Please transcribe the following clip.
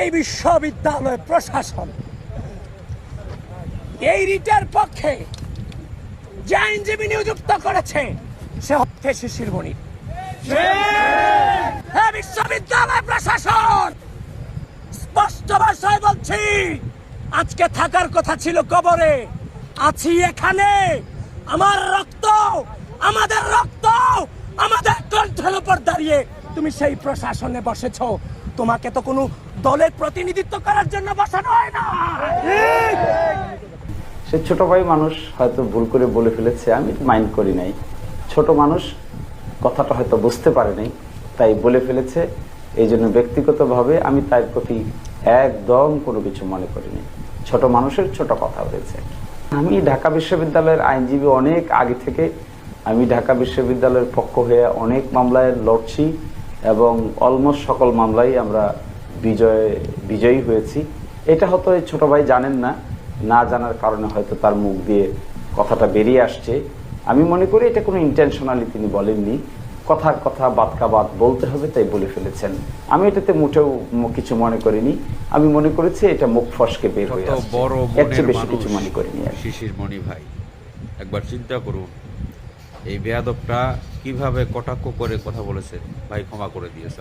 এই বিশ্ববিদ্যালয় প্রশাসন, এই রিটের পক্ষে যে আইনজীবী নিযুক্ত করেছে, সে হচ্ছে শিশির মণি হ্যাঁ বিশ্ববিদ্যালয় প্রশাসন, স্পষ্ট ভাষায় বলছি, আজকে থাকার কথা ছিল কবরে, আছি এখানে। আমার রক্ত, আমাদের রক্ত, আমাদের কণ্ঠের উপর দাঁড়িয়ে তুমি সেই প্রশাসনে বসেছ। তোমাকে তো কোনো দলের প্রতিনিধিত্ব করার জন্য বসানো হয় না। সে ছোট ভাই মানুষ হয়তো ভুল করে বলে ফেলেছে, আমি মাইন্ড করি নাই। ছোট মানুষ কথাটা হয়তো বুঝতে পারে নাই, তাই বলে ফেলেছে। এই জন্য ব্যক্তিগতভাবে আমি তার প্রতি একদম কোনো কিছু মনে করিনি ছোট মানুষের ছোট কথা হয়েছে। আমি ঢাকা বিশ্ববিদ্যালয়ের আইনজীবী অনেক আগে থেকে, আমি ঢাকা বিশ্ববিদ্যালয়ের পক্ষ হয়ে অনেক মামলায় লড়ছি। এবং অলমোস্ট সকল মামলাই আমরা বিজয় বিজয়ী হয়েছি। এটা হয়তো এই ছোট ভাই জানেন না না জানার কারণে হয়তো তার মুখ দিয়ে কথাটা বেরিয়ে আসছে। আমি মনে করি এটা কোনো ইন্টেনশনালি তিনি বলেননি। কথার কথা বাদকা বাদ বলতে হবে তাই বলে ফেলেছেন। আমি এটাতে মোটেও কিছু মনে করিনি। আমি মনে করেছি এটা মুখ ফসকে বের হয়ে বেশি কিছু মনে করিনি শিশির মণি ভাই একবার চিন্তা করুন। এই বেয়াদবটা কীভাবে কটাক্ষ করে কথা বলেছে? ভাই ক্ষমা করে দিয়েছে